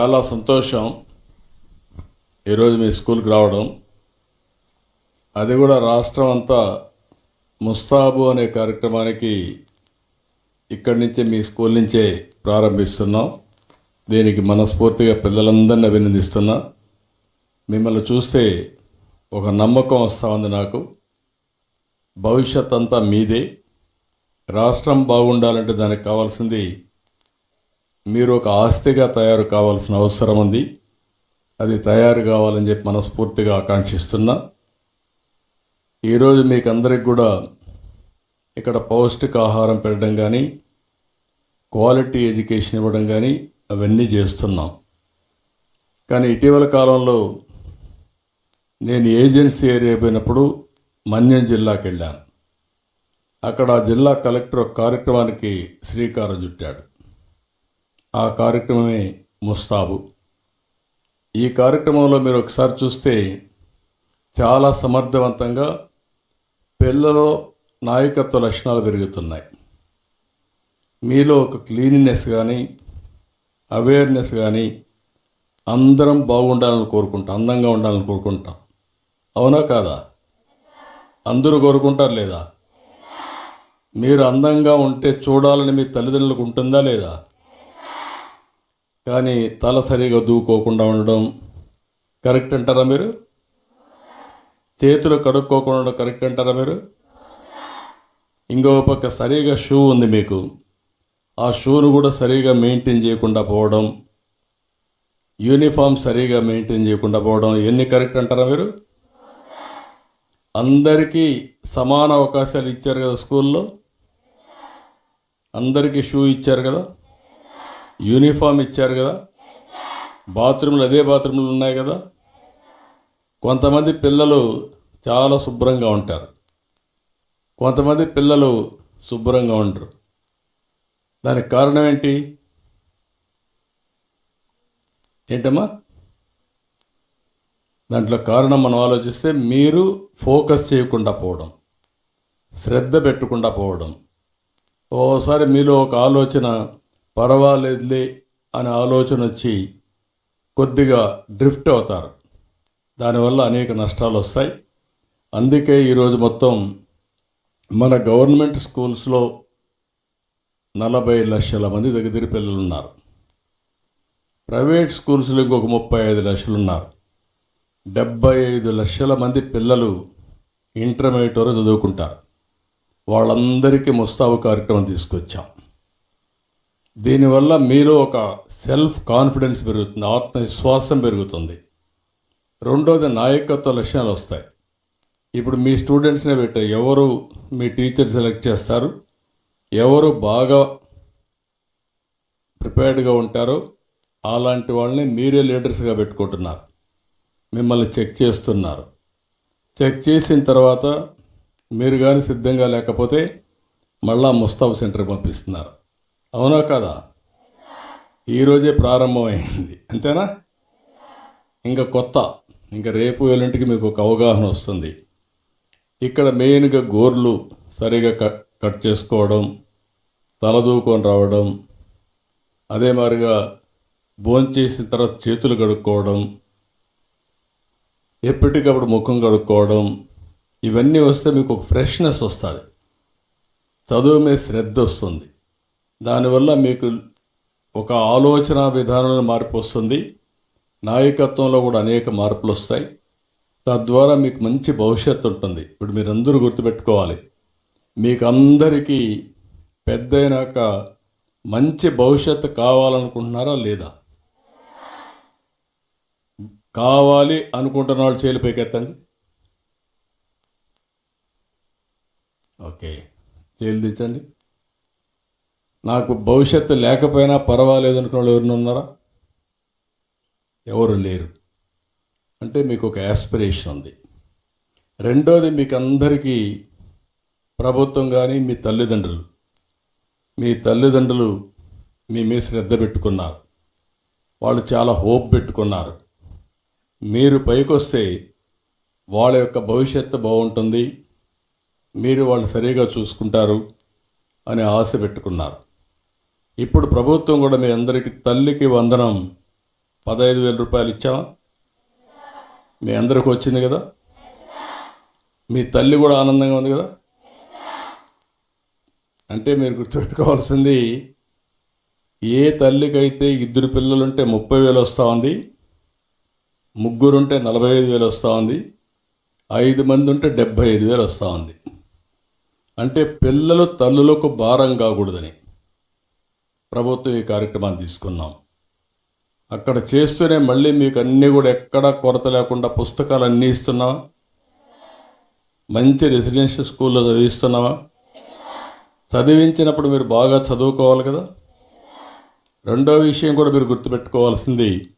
చాలా సంతోషం ఈరోజు మీ స్కూల్కి రావడం. అది కూడా రాష్ట్రం అంతా ముస్తాబు అనే కార్యక్రమానికి ఇక్కడి నుంచే మీ స్కూల్ నుంచే ప్రారంభిస్తున్నాం. దీనికి మనస్ఫూర్తిగా పిల్లలందరినీ అభినందిస్తున్నా. మిమ్మల్ని చూస్తే ఒక నమ్మకం వస్తూ ఉంది నాకు. భవిష్యత్ అంతా మీదే. రాష్ట్రం బాగుండాలంటే దానికి కావాల్సింది మీరు ఒక ఆస్తిగా తయారు కావాల్సిన అవసరం ఉంది. అది తయారు కావాలని చెప్పి మనస్ఫూర్తిగా ఆకాంక్షిస్తున్నా. ఈరోజు మీకు అందరికి కూడా ఇక్కడ పౌష్టికాహారం పెట్టడం కానీ క్వాలిటీ ఎడ్యుకేషన్ ఇవ్వడం కానీ అవన్నీ చేస్తున్నాం. కానీ ఇటీవల కాలంలో నేను ఏజెన్సీ ఏరియా పోయినప్పుడు మన్యం జిల్లాకి వెళ్ళాను అక్కడ ఆ జిల్లా కలెక్టర్ ఒక కార్యక్రమానికి శ్రీకారం చుట్టాడు. ఆ కార్యక్రమమే ముస్తాబు. ఈ కార్యక్రమంలో మీరు ఒకసారి చూస్తే చాలా సమర్థవంతంగా పిల్లలో నాయకత్వ లక్షణాలు పెరుగుతున్నాయి. మీలో ఒక క్లీనినెస్ కానీ అవేర్నెస్ కానీ అందరం బాగుండాలని కోరుకుంటాం అందంగా ఉండాలని కోరుకుంటాం. అవునా కాదా? అందరూ కోరుకుంటారు లేదా? మీరు అందంగా ఉంటే చూడాలని మీ తల్లిదండ్రులకు ఉంటుందా లేదా? కానీ తల సరిగా దూకోకుండా ఉండడం కరెక్ట్ అంటారా మీరు? చేతులు కడుక్కోకుండా ఉండడం కరెక్ట్ అంటారా మీరు? ఇంకో పక్క సరిగా షూ ఉంది మీకు. ఆ షూను కూడా సరిగా మెయింటైన్ చేయకుండా పోవడం యూనిఫామ్ సరిగా మెయింటైన్ చేయకుండా పోవడం ఎన్ని కరెక్ట్ అంటారా మీరు? అందరికీ సమాన అవకాశాలు ఇచ్చారు కదా స్కూల్లో? అందరికీ షూ ఇచ్చారు కదా? యూనిఫామ్ ఇచ్చారు కదా? బాత్రూమ్లు అదే బాత్రూమ్లు ఉన్నాయి కదా? కొంతమంది పిల్లలు చాలా శుభ్రంగా ఉంటారు. కొంతమంది పిల్లలు శుభ్రంగా ఉండరు. దానికి కారణం ఏంటి? ఏంటమ్మా? దాంట్లో కారణం మనం ఆలోచిస్తే మీరు ఫోకస్ చేయకుండా పోవడం శ్రద్ధ పెట్టకుండా పోవడం. ఓసారి మీలో ఒక ఆలోచన పర్వాలేదులే అనే ఆలోచన వచ్చి కొద్దిగా డ్రిఫ్ట్ అవుతారు. దానివల్ల అనేక నష్టాలు వస్తాయి. అందుకే ఈరోజు మొత్తం మన గవర్నమెంట్ స్కూల్స్లో నలభై లక్షల మంది దగ్గర పిల్లలు ఉన్నారు ప్రైవేట్ స్కూల్స్లో ఇంకొక ముప్పై ఐదు లక్షలు ఉన్నారు డెబ్బై ఐదు లక్షల మంది పిల్లలు ఇంటర్మీడియట్ వరకు చదువుకుంటారు. వాళ్ళందరికీ ముస్తాబు కార్యక్రమం తీసుకొచ్చాం. దీనివల్ల మీలో ఒక సెల్ఫ్ కాన్ఫిడెన్స్ పెరుగుతుంది ఆత్మవిశ్వాసం పెరుగుతుంది. రెండోది నాయకత్వ లక్షణాలు వస్తాయి. ఇప్పుడు మీ స్టూడెంట్స్నే పెట్టే ఎవరు మీ టీచర్ సెలెక్ట్ చేస్తారు ఎవరు బాగా ప్రిపేర్డ్గా ఉంటారో అలాంటి వాళ్ళని మీరే లీడర్స్గా పెట్టుకుంటున్నారు. మిమ్మల్ని చెక్ చేస్తున్నారు. చెక్ చేసిన తర్వాత మీరు కానీ సిద్ధంగా లేకపోతే మళ్ళా ముస్తాబ్ సెంటర్ పంపిస్తున్నారు. అవునా కదా? ఈరోజే ప్రారంభమైంది. అంతేనా? ఇంకా కొత్త ఇంకా రేపు ఎల్లుంటికి మీకు ఒక అవగాహన వస్తుంది. ఇక్కడ మెయిన్గా గోర్లు సరిగా కట్ కట్ చేసుకోవడం తలదూకొని రావడం అదే మాదిరిగా భోంచేసిన తర్వాత చేతులు కడుక్కోవడం ఎప్పటికప్పుడు ముఖం కడుక్కోవడం ఇవన్నీ వస్తే మీకు ఒక ఫ్రెష్నెస్ వస్తుంది. చదువు మీద శ్రద్ధ వస్తుంది. దానివల్ల మీకు ఒక ఆలోచన విధానంలో మార్పు వస్తుంది. నాయకత్వంలో కూడా అనేక మార్పులు వస్తాయి. తద్వారా మీకు మంచి భవిష్యత్తు ఉంటుంది. ఇప్పుడు మీరు అందరూ గుర్తుపెట్టుకోవాలి. మీకు అందరికీ పెద్దయినాక మంచి భవిష్యత్తు కావాలనుకుంటున్నారా లేదా? కావాలి అనుకుంటున్న వాళ్ళు చేలు పైకెత్తండి. ఓకే. చేలు తెచ్చండి. నాకు భవిష్యత్తు లేకపోయినా పర్వాలేదు అనుకున్న వాళ్ళు ఎవరిని ఉన్నారా? ఎవరు లేరు. అంటే మీకు ఒక యాస్పిరేషన్ ఉంది. రెండోది మీకు అందరికీ ప్రభుత్వం కానీ మీ తల్లిదండ్రులు మీ తల్లిదండ్రులు మీ మీద శ్రద్ధ పెట్టుకున్నారు. వాళ్ళు చాలా హోప్ పెట్టుకున్నారు. మీరు పైకొస్తే వాళ్ళ యొక్క భవిష్యత్తు బాగుంటుంది. మీరు వాళ్ళు సరిగా చూసుకుంటారు అని ఆశ పెట్టుకున్నారు. ఇప్పుడు ప్రభుత్వం కూడా మీ అందరికీ తల్లికి వందనం పదహైదు వేల రూపాయలు ఇచ్చామా మీ అందరికి వచ్చింది కదా? మీ తల్లి కూడా ఆనందంగా ఉంది కదా? అంటే మీరు గుర్తుపెట్టుకోవాల్సింది ఏ తల్లికైతే ఇద్దరు పిల్లలుంటే ముప్పై వేలు వస్తూ ఉంది ముగ్గురుంటే నలభై ఐదు వేలు వస్తూ ఉంది ఐదు మంది ఉంటే డెబ్భై ఐదు వేలు వస్తూ ఉంది. అంటే పిల్లలు తల్లులకు భారం కాకూడదని. ప్రభుత్వం ఈ కార్యక్రమాన్ని తీసుకున్నాం. అక్కడ చేస్తూనే మళ్ళీ మీకు అన్నీ కూడా ఎక్కడా కొరత లేకుండా పుస్తకాలు అన్నీ ఇస్తున్నావా? మంచి రెసిడెన్షియల్ స్కూల్లో చదివిస్తున్నావా? చదివించినప్పుడు మీరు బాగా చదువుకోవాలి కదా? రెండో విషయం కూడా మీరు గుర్తుపెట్టుకోవాల్సింది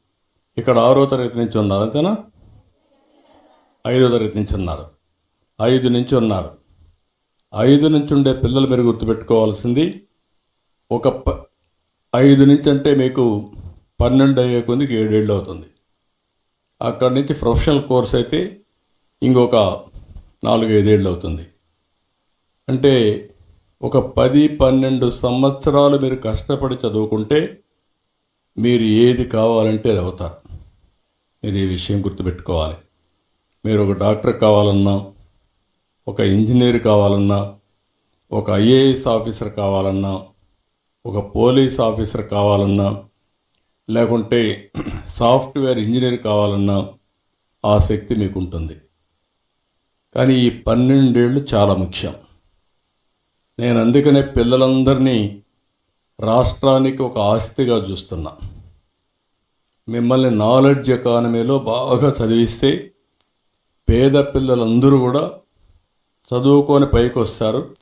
ఇక్కడ ఆరో తరగతి నుంచి ఉన్నారు అంతేనా? ఐదో తరగతి నుంచి ఉన్నారు. ఐదు నుంచి ఉన్నారు. ఐదు నుంచి ఉండే పిల్లలు మీరు గుర్తుపెట్టుకోవాల్సింది ఒక ప ఐదు నుంచి అంటే మీకు పన్నెండు అయ్యే కొద్దికి ఏడేళ్ళు అవుతుంది. అక్కడి నుంచి ప్రొఫెషనల్ కోర్స్ అయితే ఇంకొక నాలుగు ఐదేళ్ళు అవుతుంది. అంటే ఒక పది పన్నెండు సంవత్సరాలు మీరు కష్టపడి చదువుకుంటే మీరు ఏది కావాలంటే అది అవుతారు. మీరు ఈ విషయం గుర్తుపెట్టుకోవాలి. మీరు ఒక డాక్టర్ కావాలన్నా ఒక ఇంజనీర్ కావాలన్నా ఒక ఐఏఎస్ ఆఫీసర్ కావాలన్నా ఒక పోలీస్ ఆఫీసర్ కావాలన్నా లేకుంటే సాఫ్ట్వేర్ ఇంజనీర్ కావాలన్నా ఆ శక్తి మీకు ఉంటుంది కానీ ఈ పన్నెండేళ్ళు చాలా ముఖ్యం. నేను అందుకనే పిల్లలందరినీ రాష్ట్రానికి ఒక ఆస్తిగా చూస్తున్నా. మిమ్మల్ని నాలెడ్జ్ ఎకానమీలో బాగా చదివిస్తే పేద పిల్లలందరూ కూడా చదువుకొని పైకి వస్తారు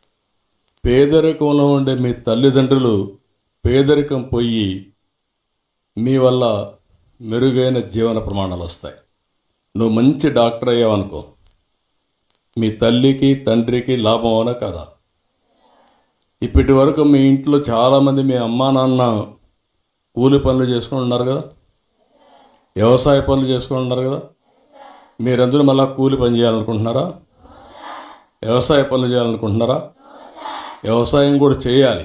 పేదరికంలో ఉండే మీ తల్లిదండ్రులు పేదరికం పోయి మీ వల్ల మెరుగైన జీవన ప్రమాణాలు వస్తాయి. నువ్వు మంచి డాక్టర్ అయ్యావనుకో మీ తల్లికి తండ్రికి లాభం అవునా కదా? ఇప్పటి వరకు మీ ఇంట్లో చాలామంది మీ అమ్మా నాన్న కూలి పనులు చేసుకుని ఉన్నారు కదా? వ్యవసాయ పనులు చేసుకుని ఉన్నారు కదా? మీరందరూ మళ్ళీ కూలి పని చేయాలనుకుంటున్నారా? వ్యవసాయ పనులు చేయాలనుకుంటున్నారా? వ్యవసాయం కూడా చేయాలి.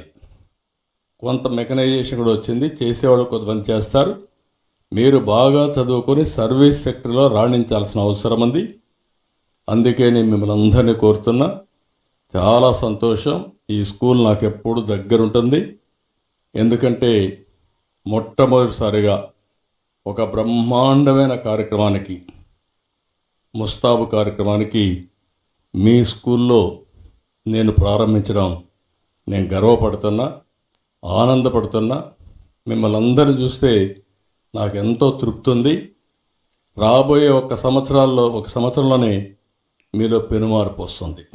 కొంత మెకనైజేషన్ కూడా వచ్చింది. చేసేవాళ్ళు కొంతమంది చేస్తారు. మీరు బాగా చదువుకొని సర్వీస్ సెక్టర్లో రాణించాల్సిన అవసరం ఉంది. అందుకే నేను మిమ్మల్ని అందరినీ కోరుతున్నా. చాలా సంతోషం. ఈ స్కూల్ నాకు ఎప్పుడు దగ్గర ఉంటుంది. ఎందుకంటే మొట్టమొదటిసారిగా ఒక బ్రహ్మాండమైన కార్యక్రమానికి ముస్తాబు కార్యక్రమానికి మీ స్కూల్లో నేను ప్రారంభించడం నేను గర్వపడుతున్నా ఆనందపడుతున్నా. మిమ్మల్ని అందరిని చూస్తే నాకు ఎంతో తృప్తి ఉంది రాబోయే ఒక సంవత్సరాల్లో ఒక సంవత్సరంలోనే మీలో పెనుమార్పు వస్తుంది.